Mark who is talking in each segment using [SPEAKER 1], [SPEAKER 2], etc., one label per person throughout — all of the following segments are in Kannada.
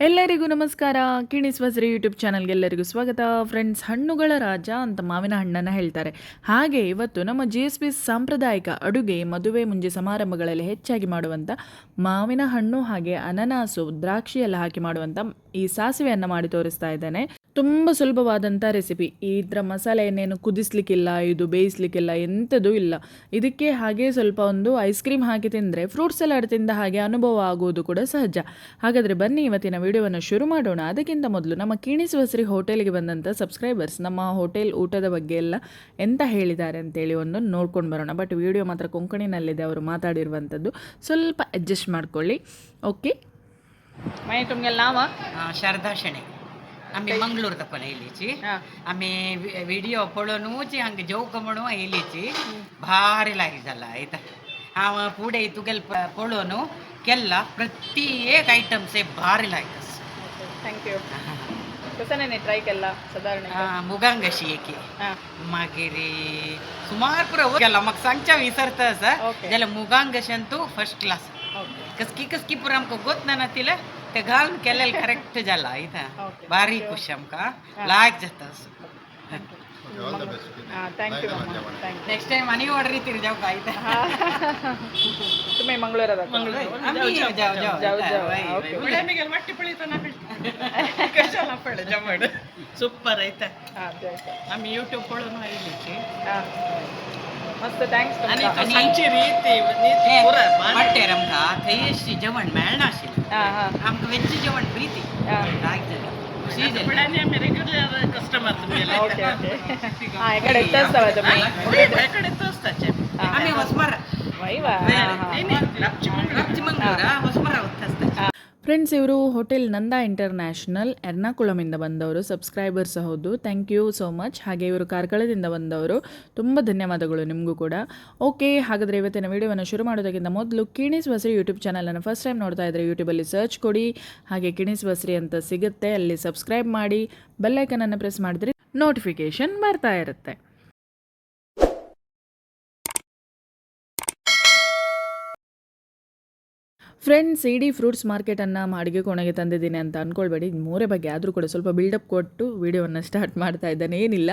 [SPEAKER 1] ಎಲ್ಲರಿಗೂ ನಮಸ್ಕಾರ. ಕಿಣಿಸ್ ವಸ್ರಿ ಯೂಟ್ಯೂಬ್ ಚಾನಲ್ಗೆ ಎಲ್ಲರಿಗೂ ಸ್ವಾಗತ. ಫ್ರೆಂಡ್ಸ್, ಹಣ್ಣುಗಳ ರಾಜ ಅಂತ ಮಾವಿನ ಹಣ್ಣನ್ನು ಹೇಳ್ತಾರೆ. ಹಾಗೆ ಇವತ್ತು ನಮ್ಮ ಜಿ ಎಸ್ ಬಿ ಸಾಂಪ್ರದಾಯಿಕ ಅಡುಗೆ, ಮದುವೆ, ಮುಂಜೆ ಸಮಾರಂಭಗಳಲ್ಲಿ ಹೆಚ್ಚಾಗಿ ಮಾಡುವಂಥ ಮಾವಿನ ಹಣ್ಣು ಹಾಗೆ ಅನನಾಸು, ದ್ರಾಕ್ಷಿ ಎಲ್ಲ ಹಾಕಿ ಮಾಡುವಂಥ ಈ ಸಾಸಿವೆಯನ್ನು ಮಾಡಿ ತೋರಿಸ್ತಾ ಇದ್ದೇನೆ. ತುಂಬ ಸುಲಭವಾದಂಥ ರೆಸಿಪಿ ಇದರ ಮಸಾಲೆ ಏನೇನು ಕುದಿಸ್ಲಿಕ್ಕಿಲ್ಲ, ಇದು ಬೇಯಿಸ್ಲಿಕ್ಕಿಲ್ಲ ಎಂಥದೂ ಇಲ್ಲ. ಇದಕ್ಕೆ ಹಾಗೆ ಸ್ವಲ್ಪ ಒಂದು ಐಸ್ ಕ್ರೀಮ್ ಹಾಕಿ ತಿಂದರೆ ಫ್ರೂಟ್ ಸಲಾಡ್ ತಿಂದ ಹಾಗೆ ಅನುಭವ ಆಗುವುದು ಕೂಡ ಸಹಜ. ಹಾಗಾದರೆ ಬನ್ನಿ ಇವತ್ತಿನ ವಿಡಿಯೋವನ್ನು ಶುರು ಮಾಡೋಣ. ಅದಕ್ಕಿಂತ ಮೊದಲು ನಮ್ಮ ಕಿಣಿಸುವ ಸರಿ ಹೋಟೆಲ್ಗೆ ಬಂದಂಥ ಸಬ್ಸ್ಕ್ರೈಬರ್ಸ್ ನಮ್ಮ ಹೋಟೆಲ್ ಊಟದ ಬಗ್ಗೆ ಎಲ್ಲ ಎಂತ ಹೇಳಿದ್ದಾರೆ ಅಂತೇಳಿ ಒಂದು ನೋಡ್ಕೊಂಡು ಬರೋಣ. ಬಟ್ ವಿಡಿಯೋ ಮಾತ್ರ ಕೊಂಕಣಿನಲ್ಲಿದೆ ಅವರು ಮಾತಾಡಿರುವಂಥದ್ದು ಸ್ವಲ್ಪ ಅಡ್ಜಸ್ಟ್ ಮಾಡ್ಕೊಳ್ಳಿ. ಓಕೆ ಮೈ ತುಮ್ಗೆಲ್ಲ ನಾವ
[SPEAKER 2] ಶಾರದಾ ಶೆಣೆ. ಆಮೆ ಮಂಗಳೂರು ತಪ್ಪನ ಇಲ್ಲಿಚಿ. ಆಮೆ ವಿಡಿಯೋ ಪೊಳೋನೂಚಿ ಹಂಗೆ ಜೋಕಮಣು ಇಲ್ಲಿಚಿ. ಭಾರಿ ಲಾಗಿಸಲ್ಲ ಆಯ್ತಾ? ಅವ ಪೂಡೆ ತುಗೆಲ್ ಪೊಳೋನು. ಎಲ್ಲ ಪ್ರತ್ಯೇಕ ಐಟಮ್ಸೇ ಭಾರಿ ಲಾಯ್ಕಸ್
[SPEAKER 1] ಥ್ಯಾಂಕ್ ಯು ಹೊಸನೇ
[SPEAKER 2] ಟ್ರೈಕೆಲ್ಲ ಸಾಧಾರಣ
[SPEAKER 1] ಮುಗಾಂಗಶಿ
[SPEAKER 2] ಏಕೆ ಮಾಗಿರಿ. ಸುಮಾರು ಪುರ ಹೋಗಲ್ಲ ಮಗ ಸಂಚ
[SPEAKER 1] ವಿಸರ್ತ
[SPEAKER 2] ಸರ್ ಇದೆಲ್ಲ ಮುಗಾಂಗಶಿ ಅಂತೂ ಫಸ್ಟ್ ಕ್ಲಾಸ್ ಕಸ್ಕಿ ಕಸ್ಕಿ ಪುರ ಅಮ್ಕ ಗೊತ್ತು ನನ್ನ
[SPEAKER 1] ತಿಲ ತೆಗಾಲ್
[SPEAKER 2] ಕೆಲಲ್ ಕರೆಕ್ಟ್ ಜಲ್ಲ ಆಯ್ತಾ
[SPEAKER 1] ಭಾರಿ
[SPEAKER 2] ಖುಷಿ ಅಮ್ಕ. ಲಾಯಕ್ ಜತ್ತಸ್
[SPEAKER 3] thank you thank you
[SPEAKER 1] next time ಮನೆ ಹೊಡ್ರಿ ತಿರ್ಜಾವ್ ಆಯ್ತಾ
[SPEAKER 3] ತುಂಬೆ ಮಂಗಳೂರು ಸೂಪರ್
[SPEAKER 2] ಐತೆ ನಮ್ಮ
[SPEAKER 1] ಯೂಟ್ಯೂಬ್ ಕೂಡ ಇಲ್ಲಿ ಮಸ್ತ್
[SPEAKER 3] ಥ್ಯಾಂಕ್ಸ್ ರೀತಿ
[SPEAKER 2] ವೆಜ್ ಜವಣ್ ಪ್ರೀತಿ. ರೆಗ್ಯುಲರ್
[SPEAKER 1] ಫ್ರೆಂಡ್ಸ್ ಇವರು ಹೋಟೆಲ್ ನಂದಾ ಇಂಟರ್ನ್ಯಾಷನಲ್ ಎರ್ನಾಕುಳಮಿಂದ ಬಂದವರು ಸಬ್ಸ್ಕ್ರೈಬರ್ಸ್ ಹೌದು. ಥ್ಯಾಂಕ್ ಯು ಸೋ ಮಚ್ ಹಾಗೆ ಇವರು ಕಾರ್ಕಳದಿಂದ ಬಂದವರು. ತುಂಬ ಧನ್ಯವಾದಗಳು ನಿಮಗೂ ಕೂಡ. ಓಕೆ ಹಾಗಾದರೆ ಇವತ್ತಿನ ವೀಡಿಯೋವನ್ನು ಶುರು ಮಾಡೋದಕ್ಕಿಂತ ಮೊದಲು ಕಿಣಿಸ್ ಬಸ್ರಿ ಯೂಟ್ಯೂಬ್ ಚಾನಲನ್ನು ಫಸ್ಟ್ ಟೈಮ್ ನೋಡ್ತಾ ಇದ್ದರೆ ಯೂಟ್ಯೂಬಲ್ಲಿ ಸರ್ಚ್ ಕೊಡಿ. ಹಾಗೆ ಕಿಣಿಸ್ ಬಸ್ರಿ ಅಂತ ಸಿಗುತ್ತೆ ಅಲ್ಲಿ ಸಬ್ಸ್ಕ್ರೈಬ್ ಮಾಡಿ. ಬೆಲ್ಲೈಕನನ್ನು ಪ್ರೆಸ್ ಮಾಡಿದ್ರೆ ನೋಟಿಫಿಕೇಷನ್ ಬರ್ತಾ ಇರುತ್ತೆ. ಫ್ರೆಂಡ್ಸ್ ಇಡೀ ಫ್ರೂಟ್ಸ್ ಮಾರ್ಕೆಟನ್ನು ಅಡುಗೆ ಕೋಣೆಗೆ ತಂದಿದ್ದೀನಿ ಅಂತ ಅಂದ್ಕೊಳ್ಬೇಡಿ ಮೂರೆ ಬಗ್ಗೆ ಆದರೂ ಕೂಡ ಸ್ವಲ್ಪ ಬಿಲ್ಡಪ್ ಕೊಟ್ಟು ವೀಡಿಯೋವನ್ನು ಸ್ಟಾರ್ಟ್ ಮಾಡ್ತಾ ಇದ್ದೇನೆ. ಏನಿಲ್ಲ.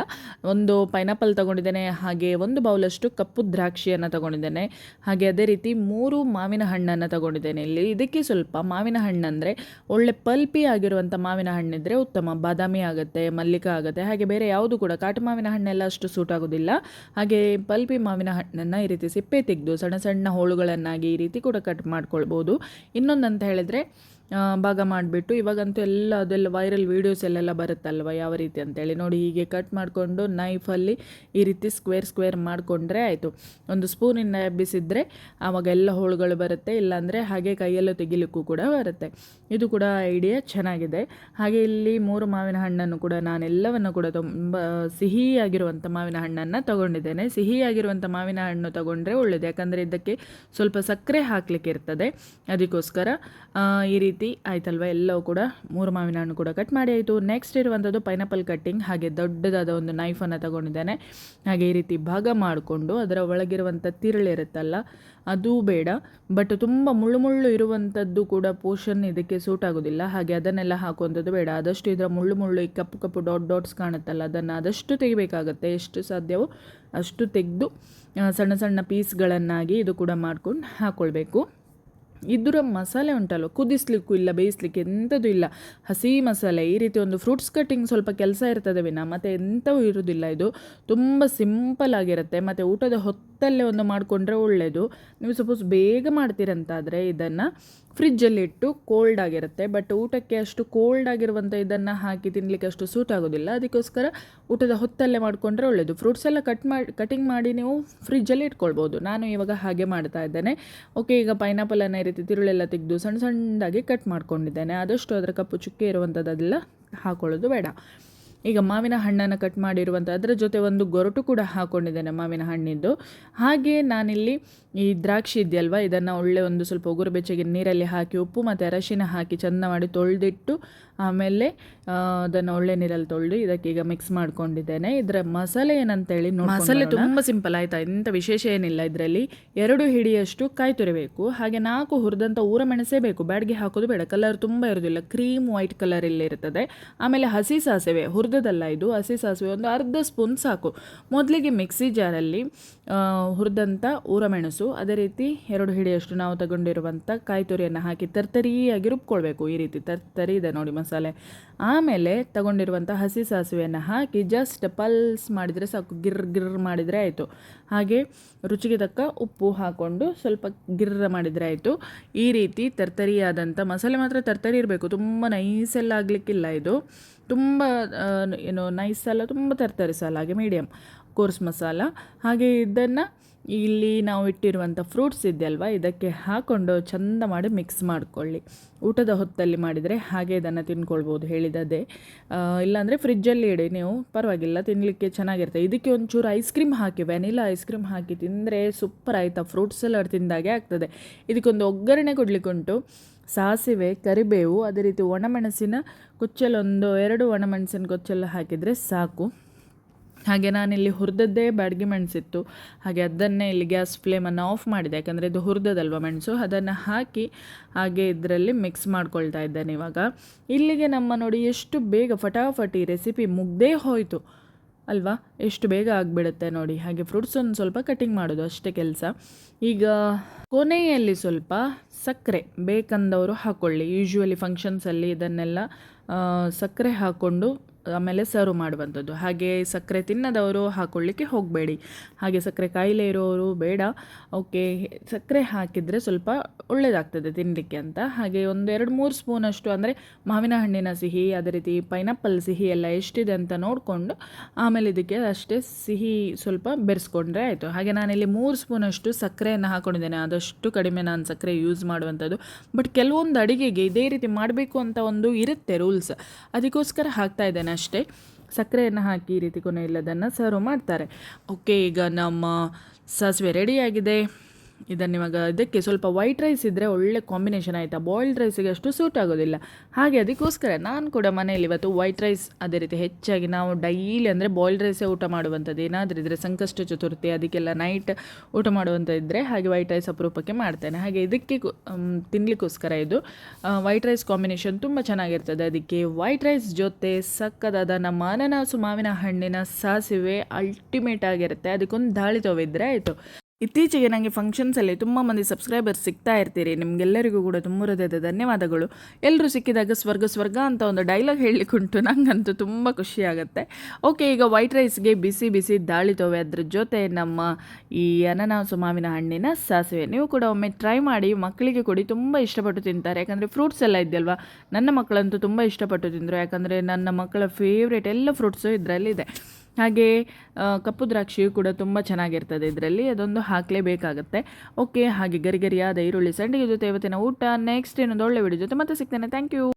[SPEAKER 1] ಒಂದು ಪೈನಾಪಲ್ ತೊಗೊಂಡಿದ್ದೇನೆ, ಹಾಗೆ ಒಂದು ಬೌಲಷ್ಟು ಕಪ್ಪು ದ್ರಾಕ್ಷಿಯನ್ನು ತೊಗೊಂಡಿದ್ದೇನೆ. ಹಾಗೆ ಅದೇ ರೀತಿ ಮೂರು ಮಾವಿನ ಹಣ್ಣನ್ನು ತೊಗೊಂಡಿದ್ದೇನೆ ಇಲ್ಲಿ. ಇದಕ್ಕೆ ಸ್ವಲ್ಪ ಮಾವಿನ ಹಣ್ಣಂದರೆ ಒಳ್ಳೆ ಪಲ್ಪಿ ಆಗಿರುವಂಥ ಮಾವಿನ ಹಣ್ಣಿದ್ರೆ ಉತ್ತಮ. ಬಾದಾಮಿ ಆಗುತ್ತೆ, ಮಲ್ಲಿಕ ಆಗುತ್ತೆ, ಹಾಗೆ ಬೇರೆ ಯಾವುದು ಕೂಡ ಕಾಟು ಮಾವಿನ ಹಣ್ಣೆಲ್ಲ ಅಷ್ಟು ಸೂಟ್ ಆಗೋದಿಲ್ಲ. ಹಾಗೆ ಪಲ್ಪಿ ಮಾವಿನ ಹಣ್ಣನ್ನು ಈ ರೀತಿ ಸಿಪ್ಪೆ ತೆಗೆದು ಸಣ್ಣ ಸಣ್ಣ ಹೋಳುಗಳನ್ನಾಗಿ ಈ ರೀತಿ ಕೂಡ ಕಟ್ ಮಾಡ್ಕೊಳ್ಬೋದು. ಇನ್ನೊಂದಂತ ಹೇಳಿದರೆ ಆ, ಭಾಗ ಮಾಡಿಬಿಟ್ಟು ಇವಾಗಂತೂ ಎಲ್ಲ ಅದೆಲ್ಲ ವೈರಲ್ ವೀಡಿಯೋಸ್ ಎಲ್ಲೆಲ್ಲ ಬರುತ್ತಲ್ವ ಯಾವ ರೀತಿ ಅಂತೇಳಿ. ನೋಡಿ ಹೀಗೆ ಕಟ್ ಮಾಡಿಕೊಂಡು ನೈಫಲ್ಲಿ ಈ ರೀತಿ ಸ್ಕ್ವೇರ್ ಸ್ಕ್ವೇರ್ ಮಾಡಿಕೊಂಡ್ರೆ ಆಯಿತು. ಒಂದು ಸ್ಪೂನಿಂದ ಎಬ್ಬಿಸಿದರೆ ಆವಾಗ ಎಲ್ಲ ಹೋಳುಗಳು ಬರುತ್ತೆ, ಇಲ್ಲಾಂದರೆ ಹಾಗೆ ಕೈಯಲ್ಲೂ ತೆಗಿಲಿಕ್ಕೂ ಕೂಡ ಬರುತ್ತೆ. ಇದು ಕೂಡ ಐಡಿಯಾ ಚೆನ್ನಾಗಿದೆ. ಹಾಗೆ ಇಲ್ಲಿ ಮೂರು ಮಾವಿನ ಹಣ್ಣನ್ನು ಕೂಡ ನಾನೆಲ್ಲವನ್ನು ಕೂಡ ತುಂಬ ಸಿಹಿಯಾಗಿರುವಂಥ ಮಾವಿನ ಹಣ್ಣನ್ನು ತಗೊಂಡಿದ್ದೇನೆ. ಸಿಹಿಯಾಗಿರುವಂಥ ಮಾವಿನ ಹಣ್ಣು ತಗೊಂಡ್ರೆ ಒಳ್ಳೆಯದು ಯಾಕಂದರೆ ಇದಕ್ಕೆ ಸ್ವಲ್ಪ ಸಕ್ಕರೆ ಹಾಕಲಿಕ್ಕೆ ಇರ್ತದೆ. ಅದಕ್ಕೋಸ್ಕರ ಈ ರೀತಿ ಆಯ್ತಲ್ವ? ಎಲ್ಲವೂ ಕೂಡ ಮೂರು ಮಾವಿನ ಹಣ್ಣು ಕೂಡ ಕಟ್ ಮಾಡಿ ಆಯಿತು. ನೆಕ್ಸ್ಟ್ ಇರುವಂಥದ್ದು ಪೈನಾಪಲ್ ಕಟ್ಟಿಂಗ್ ಹಾಗೆ ದೊಡ್ಡದಾದ ಒಂದು ನೈಫನ್ನು ತಗೊಂಡಿದ್ದೇನೆ. ಹಾಗೆ ಈ ರೀತಿ ಭಾಗ ಮಾಡಿಕೊಂಡು ಅದರ ಒಳಗಿರುವಂಥ ತಿರುಳಿರುತ್ತಲ್ಲ ಅದು ಬೇಡ. ಬಟ್ ತುಂಬ ಮುಳ್ಳು ಮುಳ್ಳು ಇರುವಂಥದ್ದು ಕೂಡ ಪೋರ್ಷನ್ ಇದಕ್ಕೆ ಸೂಟ್ ಆಗೋದಿಲ್ಲ. ಹಾಗೆ ಅದನ್ನೆಲ್ಲ ಹಾಕುವಂಥದ್ದು ಬೇಡ. ಆದಷ್ಟು ಇದರ ಮುಳ್ಳು ಮುಳ್ಳು ಈ ಕಪ್ಪು ಕಪ್ಪು ಡಾಟ್ ಡಾಟ್ಸ್ ಕಾಣುತ್ತಲ್ಲ, ಅದನ್ನು ಆದಷ್ಟು ತೆಗಿಬೇಕಾಗತ್ತೆ. ಎಷ್ಟು ಸಾಧ್ಯವೋ ಅಷ್ಟು ತೆಗೆದು ಸಣ್ಣ ಸಣ್ಣ ಪೀಸ್ಗಳನ್ನಾಗಿ ಇದು ಕೂಡ ಮಾಡ್ಕೊಂಡು ಹಾಕ್ಕೊಳ್ಬೇಕು ಇದರ ಮಸಾಲೆ ಉಂಟಲ್ವ? ಕುದಿಸ್ಲಿಕ್ಕೂ ಇಲ್ಲ, ಬೇಯಿಸ್ಲಿಕ್ಕೆ ಎಂಥದ್ದು ಇಲ್ಲ. ಹಸಿ ಮಸಾಲೆ, ಈ ರೀತಿ ಒಂದು ಫ್ರೂಟ್ಸ್ ಕಟ್ಟಿಂಗ್ ಸ್ವಲ್ಪ ಕೆಲಸ ಇರ್ತದೆ ವಿನ, ಮತ್ತು ಎಂಥವೂ ಇರೋದಿಲ್ಲ ಇದು. ತುಂಬ ಸಿಂಪಲ್ ಆಗಿರುತ್ತೆ, ಮತ್ತು ಊಟದ ಹೊತ್ತಲ್ಲೇ ಒಂದು ಮಾಡಿಕೊಂಡ್ರೆ ಒಳ್ಳೆಯದು ನೀವು ಸಪೋಸ್ ಬೇಗ ಮಾಡ್ತೀರಂತಾದರೆ ಇದನ್ನು ಫ್ರಿಜ್ಜಲ್ಲಿ ಇಟ್ಟು ಕೋಲ್ಡ್ ಆಗಿರುತ್ತೆ ಬಟ್ ಊಟಕ್ಕೆ ಅಷ್ಟು ಕೋಲ್ಡ್ ಆಗಿರುವಂಥ ಇದನ್ನು ಹಾಕಿ ತಿನ್ನಲಿಕ್ಕೆ ಅಷ್ಟು ಸೂಟ್ ಆಗೋದಿಲ್ಲ. ಅದಕ್ಕೋಸ್ಕರ ಊಟದ ಹೊತ್ತಲ್ಲೇ ಮಾಡಿಕೊಂಡ್ರೆ ಒಳ್ಳೆಯದು ಫ್ರೂಟ್ಸ್ ಎಲ್ಲ ಕಟ್ ಮಾಡಿ ಕಟಿಂಗ್ ಮಾಡಿ ನೀವು ಫ್ರಿಜ್ಜಲ್ಲಿ ಇಟ್ಕೊಳ್ಬೋದು. ನಾನು ಇವಾಗ ಹಾಗೆ ಮಾಡ್ತಾ ಇದ್ದೇನೆ. ಓಕೆ ಈಗ ಪೈನಾಪಲನ್ನು ರೀತಿ ತಿರುಳೆಲ್ಲ ತೆಗೆದು ಸಣ್ಣ ಸಣ್ಣದಾಗಿ ಕಟ್ ಮಾಡ್ಕೊಂಡಿದ್ದೇನೆ. ಆದಷ್ಟು ಅದರ ಕಪ್ಪು ಚುಕ್ಕೆ ಇರುವಂಥದ್ದೆಲ್ಲ ಹಾಕೊಳ್ಳೋದು ಬೇಡ. ಈಗ ಮಾವಿನ ಹಣ್ಣನ್ನು ಕಟ್ ಮಾಡಿರುವಂಥ ಅದರ ಜೊತೆ ಒಂದು ಗೊರಟು ಕೂಡ ಹಾಕ್ಕೊಂಡಿದ್ದೇನೆ ಮಾವಿನ ಹಣ್ಣಿದ್ದು. ಹಾಗೆ ನಾನಿಲ್ಲಿ ಈ ದ್ರಾಕ್ಷಿ ಇದೆಯಲ್ವ? ಇದನ್ನು ಒಳ್ಳೆ ಒಂದು ಸ್ವಲ್ಪ ಉಗುರು ಬೆಚ್ಚಗೆ ನೀರಲ್ಲಿ ಹಾಕಿ ಉಪ್ಪು ಮತ್ತು ಅರಶಿನ ಹಾಕಿ ಚೆಂದ ಮಾಡಿ ತೊಳೆದಿಟ್ಟು ಆಮೇಲೆ ಅದನ್ನು ಒಳ್ಳೆ ನೀರಲ್ಲಿ ತೊಳೆದು ಇದಕ್ಕೆ ಈಗ ಮಿಕ್ಸ್ ಮಾಡ್ಕೊಂಡಿದ್ದೇನೆ. ಇದರ ಮಸಾಲೆ ಏನಂತೇಳಿ ಮಸಾಲೆ ತುಂಬ ಸಿಂಪಲ್ ಆಯಿತಾ? ಇಂಥ ವಿಶೇಷ ಏನಿಲ್ಲ ಇದರಲ್ಲಿ? ಎರಡು ಹಿಡಿಯಷ್ಟು ಕಾಯಿ ತುರಿಬೇಕು. ಹಾಗೆ ನಾಲ್ಕು ಹುರಿದಂಥ ಊರ ಮೆಣಸೇ ಬೇಕು. ಬ್ಯಾಡ್ಗೆ ಹಾಕೋದು ಬೇಡ. ಕಲರ್ ತುಂಬ ಇರೋದಿಲ್ಲ. ಕ್ರೀಮ್ ವೈಟ್ ಕಲರ್ ಇರ್ತದೆ. ಆಮೇಲೆ ಹಸಿ ಸಾಸಿವೆ. ಹುರಿದದಲ್ಲ ಇದು. ಹಸಿ ಸಾಸಿವೆ ಒಂದು ಅರ್ಧ ಸ್ಪೂನ್ ಸಾಕು. ಮೊದಲಿಗೆ ಮಿಕ್ಸಿ ಜಾರಲ್ಲಿ ಹುರಿದಂಥ ಊರ ಮೆಣಸು ಅದೇ ರೀತಿ ಎರಡು ಹಿಡಿಯಷ್ಟು ನಾವು ತಗೊಂಡಿರುವಂಥ ಕಾಯಿ ತುರಿಯನ್ನು ಹಾಕಿ ತರ್ತರಿಯಾಗಿ ರುಬ್ಕೊಳ್ಬೇಕು ಈ ರೀತಿ ತರ್ತರಿ ಇದೆ ನೋಡಿ ಮಸಾಲೆ. ಆಮೇಲೆ ತಗೊಂಡಿರುವಂಥ ಹಸಿ ಸಾಸಿವೆಯನ್ನು ಹಾಕಿ ಜಸ್ಟ್ ಪಲ್ಸ್ ಮಾಡಿದರೆ ಸಾಕು, ಗಿರ್ ಗಿರ್ ಮಾಡಿದರೆ ಆಯಿತು. ಹಾಗೆ ರುಚಿಗೆ ತಕ್ಕ ಉಪ್ಪು ಹಾಕ್ಕೊಂಡು ಸ್ವಲ್ಪ ಗಿರ್ರ ಮಾಡಿದರೆ ಆಯಿತು. ಈ ರೀತಿ ತರ್ತರಿಯಾದಂಥ ಮಸಾಲೆ ಮಾತ್ರ ತರ್ತರಿ ಇರಬೇಕು, ತುಂಬ ನೈಸೆಲ್ಲ ಆಗಲಿಕ್ಕಿಲ್ಲ ಇದು. ತುಂಬ ಏನು ನೈಸ್ ಅಲ್ಲ, ತುಂಬ ಸಾಲ, ಹಾಗೆ ಮೀಡಿಯಮ್ ಕೋರ್ಸ್ ಮಸಾಲ. ಹಾಗೆ ಇದನ್ನು ಇಲ್ಲಿ ನಾವು ಇಟ್ಟಿರುವಂಥ ಫ್ರೂಟ್ಸ್ ಇದೆಯಲ್ವ, ಇದಕ್ಕೆ ಹಾಕ್ಕೊಂಡು ಚಂದ ಮಾಡಿ ಮಿಕ್ಸ್ ಮಾಡಿಕೊಳ್ಳಿ. ಊಟದ ಹೊತ್ತಲ್ಲಿ ಮಾಡಿದರೆ ಹಾಗೆ ಇದನ್ನು ತಿನ್ಕೊಳ್ಬೋದು ಹೇಳಿದದೇ ಇಲ್ಲಾಂದರೆ ಫ್ರಿಜ್ಜಲ್ಲಿ ಇಡಿ ನೀವು, ಪರವಾಗಿಲ್ಲ ತಿನ್ನಲಿಕ್ಕೆ ಚೆನ್ನಾಗಿರುತ್ತೆ. ಇದಕ್ಕೆ ಒಂಚೂರು ಐಸ್ ಕ್ರೀಮ್ ಹಾಕಿ ವೆನಿಲಾ ಐಸ್ ಕ್ರೀಮ್ ಹಾಕಿ ತಿಂದರೆ ಸೂಪರ್ ಆಯಿತಾ ಫ್ರೂಟ್ಸ್ ಸಲಾಡ್ ತಿಂದಾಗೆ ಆಗ್ತದೆ. ಇದಕ್ಕೊಂದು ಒಗ್ಗರಣೆ ಕೊಡಲಿಕ್ಕುಂಟು. ಸಾಸಿವೆ, ಕರಿಬೇವು, ಅದೇ ರೀತಿ ಒಣಮೆಣಸಿನ ಕೊಚ್ಚಲೊಂದು, ಎರಡು ಒಣಮೆಣಸಿನ ಕೊಚ್ಚಲು ಹಾಕಿದರೆ ಸಾಕು. ಹಾಗೆ ನಾನಿಲ್ಲಿ ಹುರಿದದ್ದೇ ಬಾಡಿಗೆ ಮೆಣಸಿತ್ತು ಹಾಗೆ ಅದನ್ನೇ ಇಲ್ಲಿ ಗ್ಯಾಸ್ ಫ್ಲೇಮನ್ನು ಆಫ್ ಮಾಡಿದೆ. ಯಾಕಂದರೆ ಇದು ಹುರಿದದಲ್ವ ಮೆಣಸು? ಅದನ್ನು ಹಾಕಿ ಹಾಗೆ ಇದರಲ್ಲಿ ಮಿಕ್ಸ್ ಮಾಡ್ಕೊಳ್ತಾ ಇದ್ದೇನೆ ಇವಾಗ. ಇಲ್ಲಿಗೆ ನಮ್ಮ ನೋಡಿ ಎಷ್ಟು ಬೇಗ ಫಟಾಫಟಿ ರೆಸಿಪಿ ಮುಗ್ದೇ ಹೋಯಿತು. ಅಲ್ವಾ? ಎಷ್ಟು ಬೇಗ ಆಗಿಬಿಡುತ್ತೆ ನೋಡಿ. ಹಾಗೆ ಫ್ರೂಟ್ಸ್ ಒಂದು ಸ್ವಲ್ಪ ಕಟಿಂಗ್ ಮಾಡೋದು ಅಷ್ಟೇ ಕೆಲಸ. ಈಗ ಕೊನೆಯಲ್ಲಿ ಸ್ವಲ್ಪ ಸಕ್ಕರೆ ಬೇಕಂದವರು ಹಾಕ್ಕೊಳ್ಳಿ ಯೂಶ್ವಲಿ ಫಂಕ್ಷನ್ಸಲ್ಲಿ ಇದನ್ನೆಲ್ಲ ಸಕ್ಕರೆ ಹಾಕ್ಕೊಂಡು ಆಮೇಲೆ ಸರ್ವ್ ಮಾಡುವಂಥದ್ದು. ಹಾಗೆ ಸಕ್ಕರೆ ತಿನ್ನದವರು ಹಾಕೊಳ್ಳಿಕ್ಕೆ ಹೋಗಬೇಡಿ. ಹಾಗೆ ಸಕ್ಕರೆ ಕಾಯಿಲೆ ಇರೋರು ಬೇಡ. ಓಕೆ, ಸಕ್ಕರೆ ಹಾಕಿದರೆ ಸ್ವಲ್ಪ ಒಳ್ಳೆಯದಾಗ್ತದೆ ತಿನ್ನಲಿಕ್ಕೆ ಅಂತ. ಹಾಗೆ ಒಂದು ಎರಡು ಮೂರು ಸ್ಪೂನಷ್ಟು ಅಂದರೆ ಮಾವಿನ ಹಣ್ಣಿನ ಸಿಹಿ, ಅದೇ ರೀತಿ ಪೈನಾಪಲ್ ಸಿಹಿ ಎಲ್ಲ ಎಷ್ಟಿದೆ ಅಂತ ನೋಡಿಕೊಂಡು ಆಮೇಲೆ ಇದಕ್ಕೆ ಅಷ್ಟೇ ಸಿಹಿ ಸ್ವಲ್ಪ ಬೆರೆಸ್ಕೊಂಡ್ರೆ ಆಯಿತು. ಹಾಗೆ ನಾನಿಲ್ಲಿ ಮೂರು ಸ್ಪೂನಷ್ಟು ಸಕ್ಕರೆಯನ್ನು ಹಾಕ್ಕೊಂಡಿದ್ದೇನೆ ಆದಷ್ಟು ಕಡಿಮೆ ನಾನು ಸಕ್ಕರೆ ಯೂಸ್ ಮಾಡುವಂಥದ್ದು. ಬಟ್ ಕೆಲವೊಂದು ಅಡಿಗೆಗೆ ಇದೇ ರೀತಿ ಮಾಡಬೇಕು ಅಂತ ಒಂದು ಇರುತ್ತೆ ರೂಲ್ಸ್. ಅದಕ್ಕೋಸ್ಕರ ಹಾಕ್ತಾ ಇದ್ದೇನೆ. ಅಷ್ಟೇ. ಸಕ್ಕರೆಯನ್ನು ಹಾಕಿ ಈ ರೀತಿ ಕೊನೆ ಇಲ್ಲದನ್ನು ಸರ್ವ್ ಮಾಡ್ತಾರೆ. ಓಕೆ ಈಗ ನಮ್ಮ ಸಾಸಿವೆ ರೆಡಿಯಾಗಿದೆ ಇದನ್ನು ಇವಾಗ ಇದಕ್ಕೆ ಸ್ವಲ್ಪ ವೈಟ್ ರೈಸ್ ಇದ್ದರೆ ಒಳ್ಳೆ ಕಾಂಬಿನೇಷನ್ ಆಯಿತಾ? ಬಾಯ್ಲ್ಡ್ ರೈಸಿಗೆ ಅಷ್ಟು ಸೂಟ್ ಆಗೋದಿಲ್ಲ. ಹಾಗೆ ಅದಕ್ಕೋಸ್ಕರ ನಾನು ಕೂಡ ಮನೆಯಲ್ಲಿ ಇವತ್ತು ವೈಟ್ ರೈಸ್ ಅದೇ ರೀತಿ ಹೆಚ್ಚಾಗಿ ನಾವು ಡೈಲಿ ಅಂದರೆ ಬಾಯ್ಲ್ಡ್ ರೈಸೇ ಊಟ ಮಾಡುವಂಥದ್ದು. ಏನಾದರೂ ಇದ್ದರೆ ಸಂಕಷ್ಟ ಚತುರ್ಥಿ, ಅದಕ್ಕೆಲ್ಲ ನೈಟ್ ಊಟ ಮಾಡುವಂಥ ಇದ್ದರೆ ಹಾಗೆ ವೈಟ್ ರೈಸ್ ಅಪರೂಪಕ್ಕೆ ಮಾಡ್ತೇನೆ. ಹಾಗೆ ಇದಕ್ಕೆ ತಿನ್ನಲಿಕ್ಕೋಸ್ಕರ ಇದು. ವೈಟ್ ರೈಸ್ ಕಾಂಬಿನೇಷನ್ ತುಂಬ ಚೆನ್ನಾಗಿರ್ತದೆ ಅದಕ್ಕೆ. ವೈಟ್ ರೈಸ್ ಜೊತೆ ಸಕ್ಕದಾದ ನಮ್ಮ ಅನನಾಸು, ಮಾವಿನ ಹಣ್ಣಿನ ಸಾಸಿವೆ ಅಲ್ಟಿಮೇಟ್ ಆಗಿರುತ್ತೆ. ಅದಕ್ಕೊಂದು ದಾಳಿ ತೊವಿದ್ರೆ ಆಯಿತು. ಇತ್ತೀಚೆಗೆ ನನಗೆ ಫಂಕ್ಷನ್ಸಲ್ಲಿ ತುಂಬ ಮಂದಿ ಸಬ್ಸ್ಕ್ರೈಬರ್ಸ್ ಸಿಗ್ತಾ ಇರ್ತೀರಿ. ನಿಮಗೆಲ್ಲರಿಗೂ ಕೂಡ ತುಂಬ ಹೃದಯದ ಧನ್ಯವಾದಗಳು. ಎಲ್ಲರೂ ಸಿಕ್ಕಿದಾಗ ಸ್ವರ್ಗ ಸ್ವರ್ಗ ಅಂತ ಒಂದು ಡೈಲಾಗ್ ಹೇಳಲಿಕ್ಕುಂಟು ನನಗಂತೂ ತುಂಬ ಖುಷಿಯಾಗುತ್ತೆ ಓಕೆ ಈಗ ವೈಟ್ ರೈಸ್ಗೆ ಬಿಸಿ ಬಿಸಿ ದಾಳಿ ತೋವೆ. ಅದ್ರ ಜೊತೆ ನಮ್ಮ ಈ ಅನನಾಸು ಮಾವಿನ ಹಣ್ಣಿನ ಸಾಸಿವೆ. ನೀವು ಕೂಡ ಒಮ್ಮೆ ಟ್ರೈ ಮಾಡಿ ಮಕ್ಕಳಿಗೆ ಕೊಡಿ. ತುಂಬ ಇಷ್ಟಪಟ್ಟು ತಿಂತಾರೆ. ಯಾಕಂದರೆ ಫ್ರೂಟ್ಸ್ ಎಲ್ಲ ಇದೆಯಲ್ವಾ? ನನ್ನ ಮಕ್ಕಳಂತೂ ತುಂಬ ಇಷ್ಟಪಟ್ಟು ತಿಂದರು. ಯಾಕಂದರೆ ನನ್ನ ಮಕ್ಕಳ ಫೇವ್ರೇಟ್ ಎಲ್ಲ ಫ್ರೂಟ್ಸು ಇದರಲ್ಲಿದೆ. ಹಾಗೆ ಕಪ್ಪು ದ್ರಾಕ್ಷಿಯು ಕೂಡ ತುಂಬ ಚೆನ್ನಾಗಿರ್ತದೆ ಇದರಲ್ಲಿ. ಅದೊಂದು ಹಾಕಲೇಬೇಕಾಗತ್ತೆ. ಓಕೆ, ಹಾಗೆ ಗರಿಗರಿಯಾದ ಈರುಳ್ಳಿ, ಸಂಡಿಗೆ ಜೊತೆ ಇವತ್ತಿನ ಊಟ. ನೆಕ್ಸ್ಟ್ ಇನ್ನೊಂದು ಒಳ್ಳೆ ವಿಡಿಯೋ ಜೊತೆ ಮತ್ತೆ ಸಿಗ್ತೇನೆ. Thank you